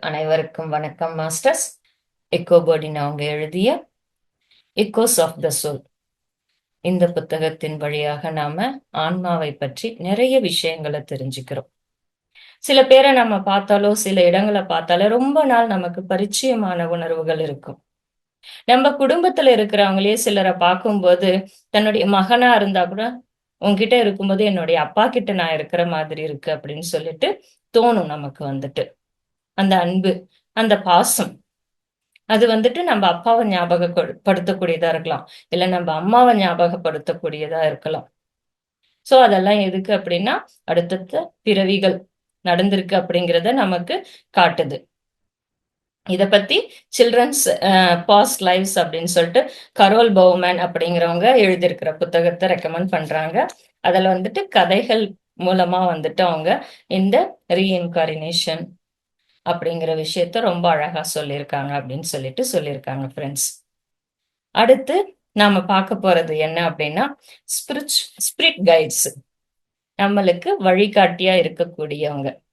அனைவருக்கும் வணக்கம் மாஸ்டர்ஸ். எக்கோபோர்டின் அவங்க எழுதிய எக்கோஸ் ஆஃப் த சோல் இந்த புத்தகத்தின் வழியாக நாம ஆன்மாவை பற்றி நிறைய விஷயங்களை தெரிஞ்சுக்கிறோம். சில பேரை நம்ம பார்த்தாலோ சில இடங்களை பார்த்தாலோ ரொம்ப நாள் நமக்கு பரிச்சயமான உணர்வுகள் இருக்கும். நம்ம குடும்பத்துல இருக்கிறவங்களே சிலரை பார்க்கும்போது தன்னுடைய மகனா இருந்தா கூட உன்கிட்ட இருக்கும்போது என்னுடைய அப்பா கிட்ட நான் இருக்கிற மாதிரி இருக்கு அப்படின்னு சொல்லிட்டு தோணும் நமக்கு வந்துட்டு. அந்த அன்பு அந்த பாசம் அது வந்துட்டு நம்ம அப்பாவை ஞாபகப்படுத்தக்கூடியதா இருக்கலாம். இல்ல நம்ம அம்மாவை ஞாபகப்படுத்தக்கூடியதா இருக்கலாம். சோ அதெல்லாம் எதுக்கு அப்படின்னா அடுத்தடுத்த பிறவிகள் நடந்திருக்கு அப்படிங்கிறத நமக்கு காட்டுது. இதை பத்தி சில்ட்ரன்ஸ் பாஸ்ட் லைஃப்ஸ் அப்படின்னு சொல்லிட்டு கரோல் பவுமேன் அப்படிங்கிறவங்க எழுதியிருக்கிற புத்தகத்தை ரெக்கமெண்ட் பண்றாங்க. அதில் வந்துட்டு கதைகள் மூலமா வந்துட்டு அவங்க இந்த ரீஇன்காரினேஷன் அப்படிங்கிற விஷயத்த ரொம்ப அழகா சொல்லியிருக்காங்க அப்படின்னு சொல்லிட்டு சொல்லியிருக்காங்க ஃப்ரெண்ட்ஸ் அடுத்து நாம பார்க்க போறது என்ன அப்படின்னா ஸ்பிரிச் ஸ்பிரிட் கைட்ஸ் நம்மளுக்கு வழிகாட்டியா இருக்கக்கூடியவங்க.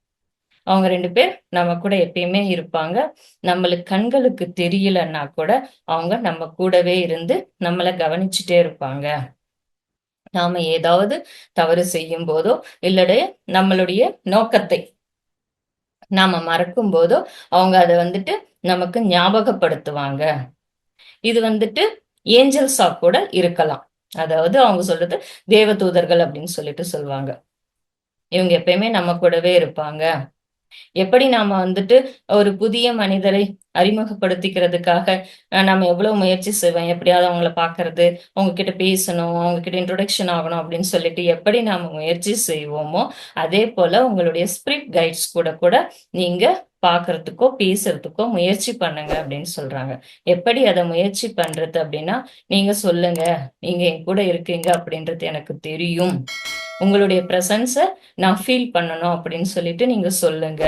அவங்க ரெண்டு பேர் நம்ம கூட எப்பயுமே இருப்பாங்க. நம்மளுக்கு கண்களுக்கு தெரியலன்னா கூட அவங்க நம்ம கூடவே இருந்து நம்மளை கவனிச்சுட்டே இருப்பாங்க. நாம ஏதாவது தவறு செய்யும் போதோ இல்லடைய நம்மளுடைய நோக்கத்தை நாம மறக்கும் போதோ அவங்க அதை வந்துட்டு நமக்கு ஞாபகப்படுத்துவாங்க. இது வந்துட்டு ஏஞ்சல்ஸா கூட இருக்கலாம். அதாவது அவங்க சொல்றது தேவதூதர்கள் அப்படின்னு சொல்லிட்டு சொல்லுவாங்க. இவங்க எப்பயுமே நம்ம கூடவே இருப்பாங்க. எப்படி நாம வந்துட்டு ஒரு புதிய மனிதரை அறிமுகப்படுத்திக்கிறதுக்காக நம்ம எவ்வளவு முயற்சி செய்வோம் எப்படியாவது அவங்கள பாக்குறது அவங்க கிட்ட பேசணும் அவங்க கிட்ட இன்ட்ரொடக்ஷன் ஆகணும் அப்படின்னு சொல்லிட்டு எப்படி நாம முயற்சி செய்வோமோ அதே போல உங்களுடைய ஸ்பிரிட் கைட்ஸ் கூட கூட நீங்க பாக்குறதுக்கோ பேசுறதுக்கோ முயற்சி பண்ணுங்க அப்படின்னு சொல்றாங்க. எப்படி அதை முயற்சி பண்றது அப்படின்னா நீங்க சொல்லுங்க நீங்க என் கூட இருக்கீங்க அப்படின்றது எனக்கு தெரியும். உங்களுடைய ப்ரெசன்ஸை நான் ஃபீல் பண்ணணும் அப்படின்னு சொல்லிட்டு நீங்க சொல்லுங்க.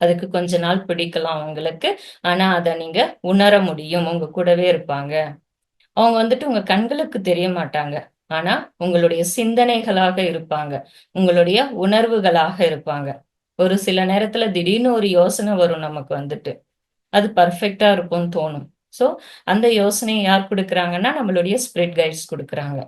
அதுக்கு கொஞ்ச நாள் பிடிக்கலாம் அவங்களுக்கு ஆனா அதை நீங்க உணர முடியும். உங்க கூடவே இருப்பாங்க. அவங்க வந்துட்டு உங்க கண்களுக்கு தெரிய மாட்டாங்க. ஆனா உங்களுடைய சிந்தனைகளாக இருப்பாங்க. உங்களுடைய உணர்வுகளாக இருப்பாங்க. ஒரு சில நேரத்துல திடீர்னு ஒரு யோசனை வரும் நமக்கு வந்துட்டு. அது பர்ஃபெக்டா இருக்கும்னு தோணும். ஸோ அந்த யோசனையை யார் கொடுக்குறாங்கன்னா நம்மளுடைய ஸ்பிரிட் கைட்ஸ் கொடுக்குறாங்க.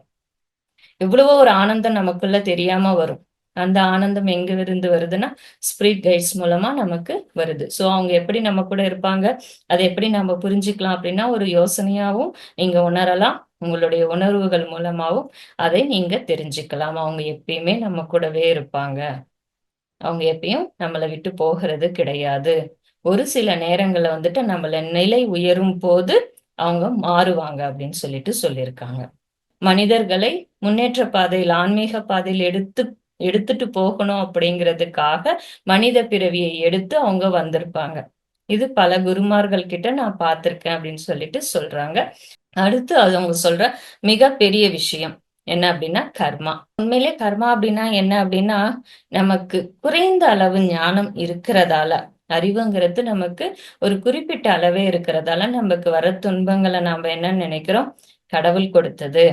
எவ்வளவோ ஒரு ஆனந்தம் நமக்குள்ள தெரியாம வரும். அந்த ஆனந்தம் எங்க இருந்து வருதுன்னா ஸ்பிரிட் கைட்ஸ் மூலமா நமக்கு வருது. சோ அவங்க எப்படி நம்ம கூட இருப்பாங்க? அதை எப்படி நம்ம புரிஞ்சுக்கலாம் அப்படின்னா ஒரு யோசனையாவும் நீங்க உணரலாம். உங்களுடைய உணர்வுகள் மூலமாவும் அதை நீங்க தெரிஞ்சுக்கலாம். அவங்க எப்பயுமே நம்ம கூடவே இருப்பாங்க. அவங்க எப்பயும் நம்மளை விட்டு போகிறது கிடையாது. ஒரு சில நேரங்கள்ல வந்துட்டு நம்மள நிலை உயரும் போது அவங்க மாறுவாங்க அப்படின்னு சொல்லிட்டு சொல்லியிருக்காங்க. மனிதர்களை முன்னேற்ற பாதையில் ஆன்மீக பாதையில் எடுத்து எடுத்துட்டு போகணும் அப்படிங்கிறதுக்காக மனித பிறவியை எடுத்து அவங்க வந்திருப்பாங்க. இது பல குருமார்கள் கிட்ட நான் பார்த்திருக்கேன் அப்படின்னு சொல்லிட்டு சொல்றாங்க. அடுத்து அது அவங்க சொல்ற மிக பெரிய விஷயம் என்ன அப்படின்னா கர்மா. உண்மையிலே கர்மா அப்படின்னா என்ன அப்படின்னா நமக்கு குறைந்த அளவு ஞானம் இருக்கிறதால அறிவுங்கிறது நமக்கு ஒரு குறிப்பிட்ட அளவே இருக்கிறதால நமக்கு வர துன்பங்களை நாம என்ன நினைக்கிறோம்? கடவுள் கொடுத்தது.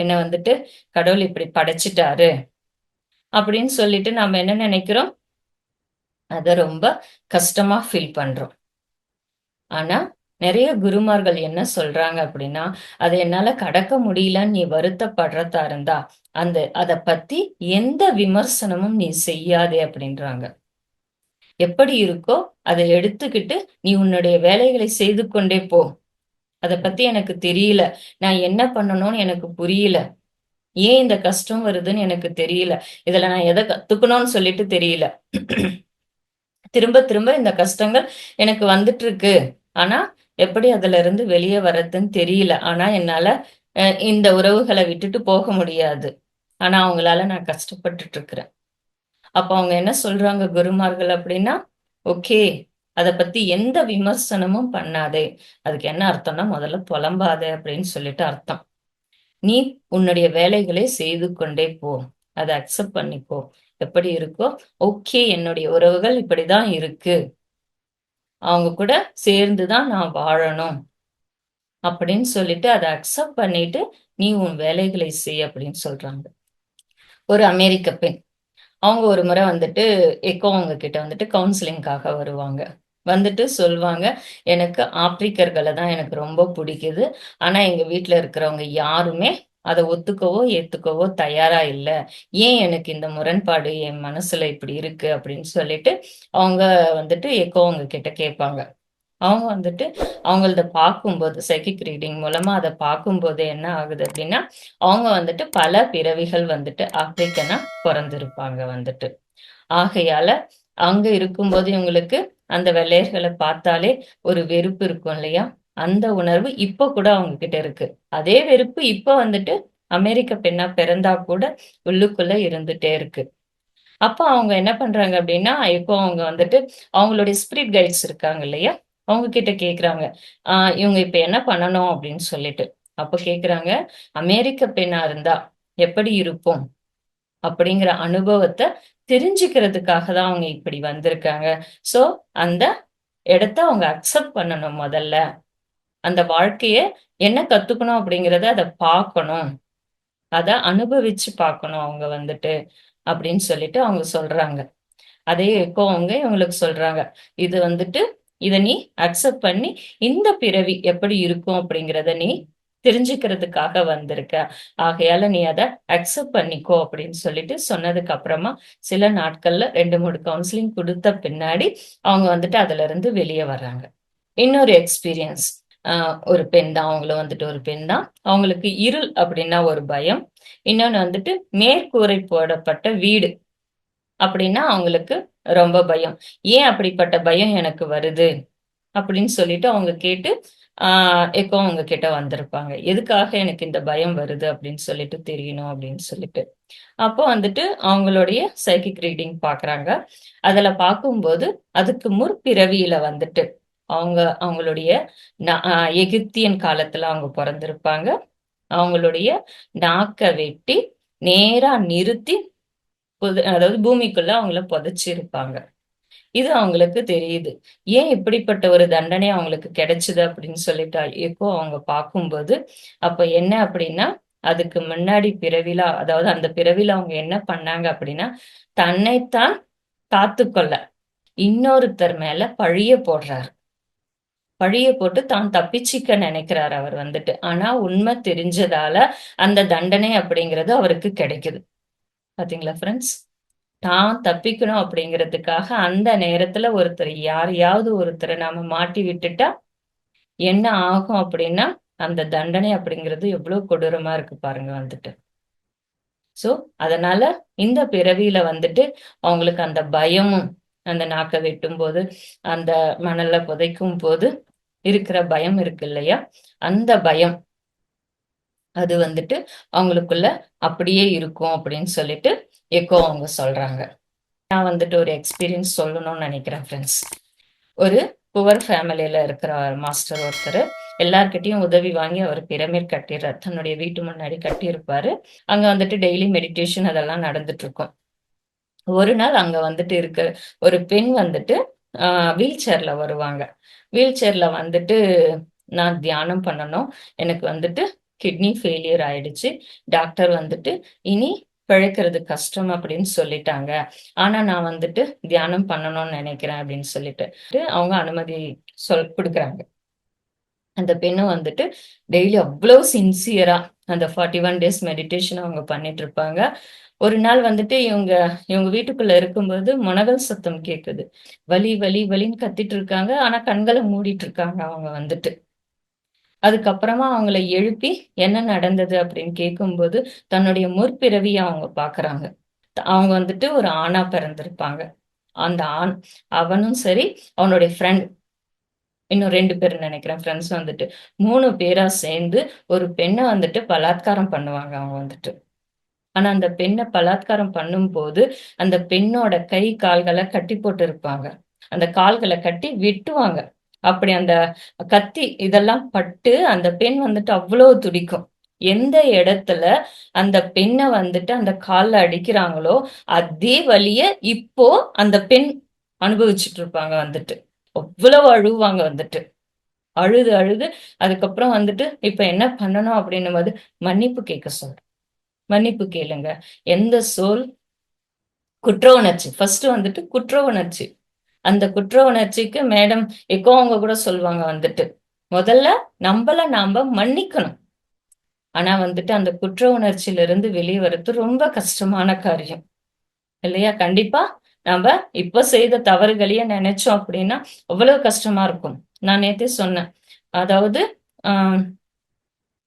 என்ன வந்துட்டு கடவுள் இப்படி படைச்சிட்டாரு அப்படின்னு சொல்லிட்டு நாம என்ன நினைக்கிறோம்? அத ரொம்ப கஷ்டமா ஃபீல் பண்றோம். ஆனா நிறைய குருமார்கள் என்ன சொல்றாங்க அப்படின்னா அதை என்னால கடக்க முடியலன்னு நீ வருத்தப்படுறதா இருந்தா அந்த அதை பத்தி எந்த விமர்சனமும் நீ செய்யாதே அப்படின்றாங்க. எப்படி இருக்கோ அதை எடுத்துக்கிட்டு நீ உன்னுடைய வேலைகளை செய்து கொண்டே போ. அதை பத்தி எனக்கு தெரியல. நான் என்ன பண்ணணும்னு எனக்கு புரியல. ஏன் இந்த கஷ்டம் வருதுன்னு எனக்கு தெரியல. இதுல நான் எதை கத்துக்கணும்னு சொல்லிட்டு தெரியல. திரும்ப திரும்ப இந்த கஷ்டங்கள் எனக்கு வந்துட்டு இருக்கு ஆனா எப்படி அதுல இருந்து வெளியே வர்றதுன்னு தெரியல. ஆனா என்னால இந்த உறவுகளை விட்டுட்டு போக முடியாது. ஆனா அவங்களால நான் கஷ்டப்பட்டுட்டு இருக்கிறேன். அப்ப அவங்க என்ன சொல்றாங்க குருமார்கள் அப்படின்னா ஓகே அதை பத்தி எந்த விமர்சனமும் பண்ணாதே. அதுக்கு என்ன அர்த்தம்னா முதல்ல புலம்பாதே அப்படின்னு சொல்லிட்டு அர்த்தம். நீ உன்னுடைய வேலைகளை செய்து கொண்டே போ. அதை அக்செப்ட் பண்ணிக்கோ எப்படி இருக்கோ ஓகே என்னுடைய உறவுகள் இப்படிதான் இருக்கு. அவங்க கூட சேர்ந்துதான் நான் வாழணும். அப்படின்னு சொல்லிட்டு அதை அக்செப்ட் பண்ணிட்டு நீ உன் வேலைகளை செய் அப்படின்னு சொல்றாங்க. ஒரு அமெரிக்க பெண். அவங்க ஒரு முறை வந்துட்டு எக்கோ அவங்க கிட்ட வந்துட்டு கவுன்சிலிங்காக வருவாங்க. வந்துட்டு சொல்லுவாங்க எனக்கு ஆப்பிரிக்கர்களை தான் எனக்கு ரொம்ப பிடிக்குது. ஆனா எங்க வீட்டுல இருக்கிறவங்க யாருமே அதை ஒத்துக்கவோ ஏத்துக்கவோ தயாரா இல்லை. ஏன் எனக்கு இந்த முரண்பாடு என் மனசுல இப்படி இருக்கு அப்படின்னு சொல்லிட்டு அவங்க வந்துட்டு எக்கோ அவங்க கிட்ட கேட்பாங்க. அவங்க வந்துட்டு அவங்களத பார்க்கும்போது சைக்கிக் ரீடிங் மூலமா அதை பார்க்கும்போது என்ன ஆகுது அப்படின்னா அவங்க வந்துட்டு பல பிறவிகள் வந்துட்டு ஆப்பிரிக்கனா பிறந்திருப்பாங்க வந்துட்டு. ஆகையால அங்க இருக்கும்போது இவங்களுக்கு அந்த வெள்ளையர்களை பார்த்தாலே ஒரு வெறுப்பு இருக்கும் இல்லையா? அந்த உணர்வு இப்ப கூட அவங்க கிட்ட இருக்கு. அதே வெறுப்பு இப்ப வந்துட்டு அமெரிக்க பெண்ணா பிறந்தா கூட உள்ளுக்குள்ள இருந்துட்டே இருக்கு. அப்ப அவங்க என்ன பண்றாங்க அப்படின்னா இப்போ அவங்க வந்துட்டு அவங்களுடைய ஸ்பிரிட் கைட்ஸ் இருக்காங்க இல்லையா? அவங்க கிட்ட கேக்குறாங்க. ஆஹ் இவங்க இப்ப என்ன பண்ணணும்? அப்படின்னு சொல்லிட்டு. அப்ப கேக்குறாங்க அமெரிக்க பெண்ணா இருந்தா எப்படி இருப்போம்? அப்படிங்கிற அனுபவத்தை தெரிஞ்சுக்கிறதுக்காக தான் அவங்க இப்படி வந்திருக்காங்க. சோ அந்த இடத்த அவங்க அக்செப்ட் பண்ணணும் முதல்ல. அந்த வாழ்க்கைய என்ன கத்துக்கணும் அப்படிங்கிறத அதை பார்க்கணும். அத அனுபவிச்சு பார்க்கணும் அவங்க வந்துட்டு அப்படின்னு சொல்லிட்டு அவங்க சொல்றாங்க. அதே எக்கோ அவங்க இவங்களுக்கு சொல்றாங்க இது வந்துட்டு இத நீ அக்செப்ட் பண்ணி இந்த பிறவி எப்படி இருக்கும் அப்படிங்கிறத நீ தெரிஞ்சுக்கிறதுக்காக வந்திருக்க. ஆகையால நீ அதை அக்செப்ட் பண்ணிக்கோ அப்படின்னு சொல்லிட்டு சொன்னதுக்கு அப்புறமா சில நாட்கள்ல ரெண்டு மூணு கவுன்சிலிங் கொடுத்த பின்னாடி அவங்க வந்துட்டு அதுல இருந்து வெளியே வர்றாங்க. இன்னொரு எக்ஸ்பீரியன்ஸ் ஒரு பெண் தான் அவங்களும் வந்துட்டு ஒரு பெண் தான். அவங்களுக்கு இருள் அப்படின்னா ஒரு பயம். இன்னொன்னு வந்துட்டு மேற்கூரை போடப்பட்ட வீடு அப்படின்னா அவங்களுக்கு ரொம்ப பயம். ஏன் அப்படிப்பட்ட பயம் எனக்கு வருது? அப்படின்னு சொல்லிட்டு அவங்க கேட்டு ஆஹ் எப்போ அவங்க கிட்ட வந்திருப்பாங்க. எதுக்காக எனக்கு இந்த பயம் வருது அப்படின்னு சொல்லிட்டு தெரியணும் அப்படின்னு சொல்லிட்டு. அப்போ வந்துட்டு அவங்களுடைய சைக்கிக் ரீடிங் பாக்குறாங்க. அதுல பார்க்கும்போது அதுக்கு முற்பிறவியில வந்துட்டு அவங்க அவங்களுடைய எகிப்தியன் காலத்துல அவங்க பிறந்திருப்பாங்க. அவங்களுடைய நாக்க வெட்டி நேரா நிறுத்தி அதாவது பூமிக்குள்ள அவங்கள புதைச்சிருப்பாங்க. இது அவங்களுக்கு தெரியுது. ஏன் இப்படிப்பட்ட ஒரு தண்டனை அவங்களுக்கு கிடைச்சது அப்படின்னு சொல்லிட்டு இப்போ அவங்க பார்க்கும்போது அப்ப என்ன அப்படின்னா அதுக்கு முன்னாடி பிறவிலா அதாவது அந்த பிறவில அவங்க என்ன பண்ணாங்க அப்படின்னா தன்னைத்தான் காத்துக்கொள்ள இன்னொருத்தர் மேல பழிய போடுறாரு. பழிய போட்டு தான் தப்பிச்சிக்க நினைக்கிறார் அவர் வந்துட்டு. ஆனா உண்மை தெரிஞ்சதால அந்த தண்டனை அப்படிங்கிறது அவருக்கு கிடைக்குது. பாத்தீங்களா ஃப்ரெண்ட்ஸ் தான் தப்பிக்கணும் அப்படிங்கிறதுக்காக அந்த நேரத்துல ஒருத்தர் யாரையாவது ஒருத்தரை நாம மாட்டி விட்டுட்டா என்ன ஆகும் அப்படின்னா அந்த தண்டனை அப்படிங்கிறது எவ்வளவு கொடூரமா இருக்கு பாருங்க வந்துட்டு. சோ அதனால இந்த பிறவியில வந்துட்டு அவங்களுக்கு அந்த பயமும் அந்த நாக்க வெட்டும் போது அந்த மணல்ல புதைக்கும் போது இருக்கிற பயம் இருக்கு இல்லையா? அந்த பயம் அது வந்துட்டு அவங்களுக்குள்ள அப்படியே இருக்கும் அப்படின்னு சொல்லிட்டு எக்கோ அவங்க சொல்றாங்க. நான் வந்துட்டு ஒரு எக்ஸ்பீரியன்ஸ் சொல்லணும்னு நினைக்கிறேன் ஃப்ரெண்ட்ஸ் ஒரு புவர் ஃபேமிலியில இருக்கிற மாஸ்டர் ஒருத்தர் எல்லார்கிட்டையும் உதவி வாங்கி அவர் பிரமிட் கட்டிடுறார். தன்னுடைய வீட்டு முன்னாடி கட்டியிருப்பாரு. அங்க வந்துட்டு டெய்லி மெடிடேஷன் அதெல்லாம் நடந்துட்டு இருக்கும் ஒரு நாள் அங்க வந்துட்டு இருக்க ஒரு பெண் வந்துட்டு வீல் சேர்ல வருவாங்க. வீல் சேர்ல வந்துட்டு நான் தியானம் பண்ணணும். எனக்கு வந்துட்டு கிட்னி ஃபெயிலியர் ஆயிடுச்சு. டாக்டர் வந்துட்டு இனி பிழைக்கிறது கஷ்டம் அப்படின்னு சொல்லிட்டாங்க. ஆனா நான் வந்துட்டு தியானம் பண்ணணும்னு நினைக்கிறேன் அப்படின்னு சொல்லிட்டு அவங்க அனுமதி சொல் கொடுக்குறாங்க. அந்த பெண்ணும் வந்துட்டு டெய்லி அவ்வளவு சின்சியரா அந்த ஃபார்ட்டி ஒன் டேஸ் மெடிடேஷன் அவங்க பண்ணிட்டு இருப்பாங்க. ஒரு நாள் வந்துட்டு இவங்க இவங்க வீட்டுக்குள்ள இருக்கும்போது முனகல் சத்தம் கேக்குது. வலி வலி வலின்னு கத்திட்டு இருக்காங்க. ஆனா கண்களை மூடிட்டு இருக்காங்க அவங்க வந்துட்டு. அதுக்கப்புறமா அவங்கள எழுப்பி என்ன நடந்தது அப்படின்னு கேட்கும்போது தன்னுடைய முற்பிறவியை அவங்க பாக்குறாங்க. அவங்க வந்துட்டு ஒரு ஆணா பிறந்திருப்பாங்க. அந்த ஆண் அவனும் சரி அவனுடைய ஃப்ரெண்ட் இன்னும் ரெண்டு பேர் நினைக்கிறேன் ஃப்ரெண்ட்ஸ் வந்துட்டு. மூணு பேரா சேர்ந்து ஒரு பெண்ணை வந்துட்டு பலாத்காரம் பண்ணுவாங்க அவங்க வந்துட்டு. ஆனா அந்த பெண்ணை பலாத்காரம் பண்ணும்போது அந்த பெண்ணோட கை கால்களை கட்டி போட்டு இருப்பாங்க அந்த கால்களை கட்டி விட்டுவாங்க. அப்படி அந்த கத்தி இதெல்லாம் பட்டு அந்த பெண் வந்துட்டு அவ்வளவு துடிக்கும். எந்த இடத்துல அந்த பெண்ணை வந்துட்டு அந்த கால்ல அடிக்கிறாங்களோ அதே வழிய இப்போ அந்த பெண் அனுபவிச்சுட்டு இருப்பாங்க வந்துட்டு. அவ்வளவு அழுவாங்க வந்துட்டு. அழுது அழுது அதுக்கப்புறம் வந்துட்டு இப்ப என்ன பண்ணணும் அப்படின்னும் போது மன்னிப்பு கேட்க சொல்றேன் மன்னிப்பு கேளுங்க. எந்த சொல்? குற்ற உணர்ச்சி. ஃபர்ஸ்ட் வந்துட்டு குற்ற உணர்ச்சி. அந்த குற்ற உணர்ச்சிக்கு மேடம் எக்கோ அவங்க கூட சொல்லுவாங்க வந்துட்டு. முதல்ல நம்மள நாம மன்னிக்கணும். ஆனா வந்துட்டு அந்த குற்ற உணர்ச்சியில இருந்து வெளியே வர்றது ரொம்ப கஷ்டமான காரியம். இல்லையா? கண்டிப்பா நம்ம இப்ப செய்த தவறுகளையே நினைச்சோம் அப்படின்னா அவ்வளவு கஷ்டமா இருக்கும். நான் நேத்தே சொன்னேன். அதாவது ஆஹ்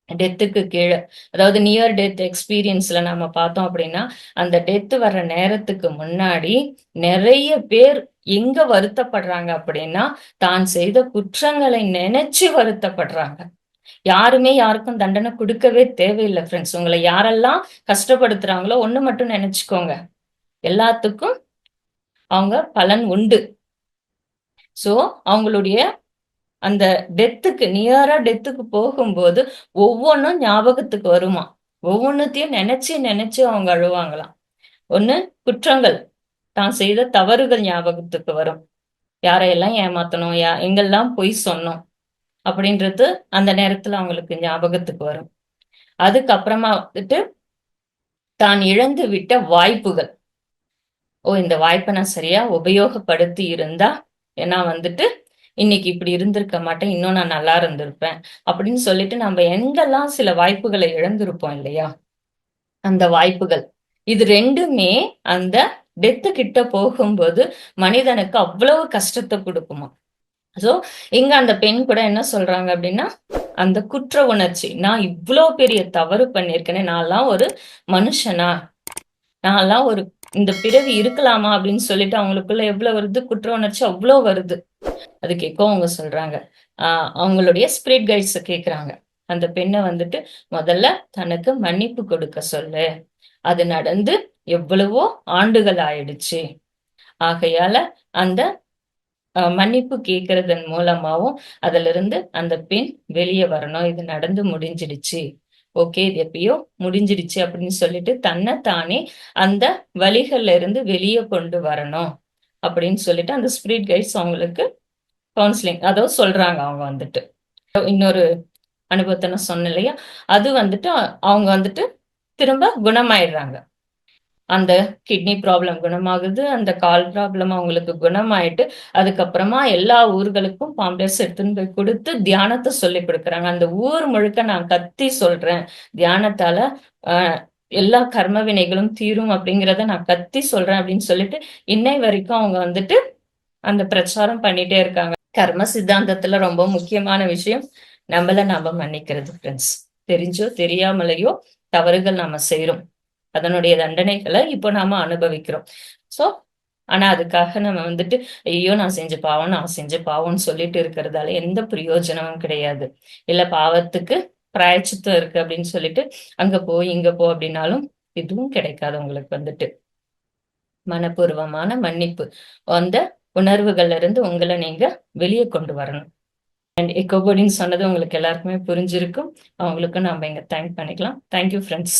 டெத்துக்கு கீழே அதாவது நியர் டெத் எக்ஸ்பீரியன்ஸ்ல நம்ம பார்த்தோம் அப்படின்னா அந்த டெத் வர்ற நேரத்துக்கு முன்னாடி நிறைய பேர் எங்க வருத்தப்படுறாங்க அப்படின்னா தான் செய்த குற்றங்களை நினைச்சு வருத்தப்படுறாங்க. யாருமே யாருக்கும் தண்டனை கொடுக்கவே தேவையில்லை ஃப்ரெண்ட்ஸ் உங்களை யாரெல்லாம் கஷ்டப்படுத்துறாங்களோ ஒண்ணு மட்டும் நினைச்சுக்கோங்க. எல்லாத்துக்கும் அவங்க பலன் உண்டு. சோ அவங்களுடைய அந்த டெத்துக்கு நியரா டெத்துக்கு போகும்போது ஒவ்வொன்றும் ஞாபகத்துக்கு வருமா? ஒவ்வொன்றத்தையும் நினைச்சு நினைச்சு அவங்க அழுவாங்களாம். ஒண்ணு குற்றங்கள். தான் செய்த தவறுகள் ஞாபகத்துக்கு வரும். யாரையெல்லாம் ஏமாத்தணும்? யா எங்கெல்லாம் பொய் சொன்னோம்? அப்படின்றது அந்த நேரத்துல அவங்களுக்கு ஞாபகத்துக்கு வரும். அதுக்கப்புறமா வந்துட்டு தான் இழந்து விட்ட வாய்ப்புகள். ஓ இந்த வாய்ப்பை நான் சரியா உபயோகப்படுத்தி இருந்தா ஏன்னா வந்துட்டு இன்னைக்கு இப்படி இருந்திருக்க மாட்டேன் இன்னும் நான் நல்லா இருந்திருப்பேன் அப்படின்னு சொல்லிட்டு நம்ம எங்கெல்லாம் சில வாய்ப்புகளை இழந்திருப்போம் இல்லையா? அந்த வாய்ப்புகள். இது ரெண்டுமே அந்த டெத்து கிட்ட போகும்போது மனிதனுக்கு அவ்வளவு கஷ்டத்தை கொடுக்குமா? சோ இங்க அந்த பெண் கூட என்ன சொல்றாங்க அப்படின்னா அந்த குற்ற உணர்ச்சி நான் இவ்வளோ பெரிய தவறு பண்ணிருக்கேனே நான்லாம் ஒரு மனுஷனா? நான்லாம் ஒரு இந்த பிறவி இருக்கலாமா அப்படின்னு சொல்லிட்டு அவங்களுக்குள்ள எவ்வளவு வருது? குற்ற உணர்ச்சி அவ்வளோ வருது. அது கேட்கும் அவங்க சொல்றாங்க. ஆஹ் அவங்களுடைய ஸ்பிரிட் கைட்ஸ் கேட்குறாங்க அந்த பெண்ணை வந்துட்டு முதல்ல தனக்கு மன்னிப்பு கொடுக்க சொல்லு. அது நடந்து எவ்வளவோ ஆண்டுகள் ஆயிடுச்சு. ஆகையால அந்த மன்னிப்பு கேட்கறதன் மூலமாவும் அதுல இருந்து அந்த பெண் வெளியே வரணும். இது நடந்து முடிஞ்சிடுச்சு. ஓகே இது எப்பயோ முடிஞ்சிடுச்சு அப்படின்னு சொல்லிட்டு தன்னை தானே அந்த வழிகள்ல இருந்து வெளியே கொண்டு வரணும் அப்படின்னு சொல்லிட்டு அந்த ஸ்பிரிட் கைட்ஸ் அவங்களுக்கு கவுன்சிலிங் அதோ சொல்றாங்க அவங்க வந்துட்டு. இன்னொரு அனுபவத்தை நான் சொன்னேன் இல்லையா? அது வந்துட்டு அவங்க வந்துட்டு திரும்ப குணமாயிடுறாங்க. அந்த கிட்னி ப்ராப்ளம் குணமாகுது அந்த கால் ப்ராப்ளம் அவங்களுக்கு குணமாயிட்டு அதுக்கப்புறமா எல்லா ஊர்களுக்கும் பாம்பேஸ் எடுத்துன்னு போய் கொடுத்து தியானத்தை சொல்லி கொடுக்குறாங்க. அந்த ஊர் முழுக்க நான் கத்தி சொல்றேன். தியானத்தால எல்லா கர்ம வினைகளும் தீரும் அப்படிங்கிறத நான் கத்தி சொல்றேன் அப்படின்னு சொல்லிட்டு இன்னை வரைக்கும் அவங்க வந்துட்டு அந்த பிரச்சாரம் பண்ணிட்டே இருக்காங்க. கர்ம சித்தாந்தத்துல ரொம்ப முக்கியமான விஷயம். நம்மள நாம மன்னிக்கிறது ஃப்ரெண்ட்ஸ் தெரிஞ்சோ தெரியாமலையோ தவறுகள் நாம செய்யறோம் அதனுடைய தண்டனைகளை இப்போ நாம அனுபவிக்கிறோம். சோ ஆனா அதுக்காக நம்ம வந்துட்டு ஐயோ நான் செஞ்ச பாவம் நான் செஞ்ச பாவம்னு சொல்லிட்டு இருக்கிறதால எந்த பிரயோஜனமும் கிடையாது. இல்ல பாவத்துக்கு பிராயச்சித்தம் இருக்கு அப்படின்னு சொல்லிட்டு அங்க போ இங்க போ அப்படின்னாலும் இதுவும் கிடைக்காது உங்களுக்கு வந்துட்டு. மனப்பூர்வமான மன்னிப்பு. அந்த உணர்வுகள்ல இருந்து உங்களை நீங்க வெளியே கொண்டு வரணும். அண்ட் எக்கோபோடின்னு சொன்னது உங்களுக்கு எல்லாருக்குமே புரிஞ்சிருக்கும். அவங்களுக்கும் நம்ம இங்க தேங்க் பண்ணிக்கலாம். Thank you friends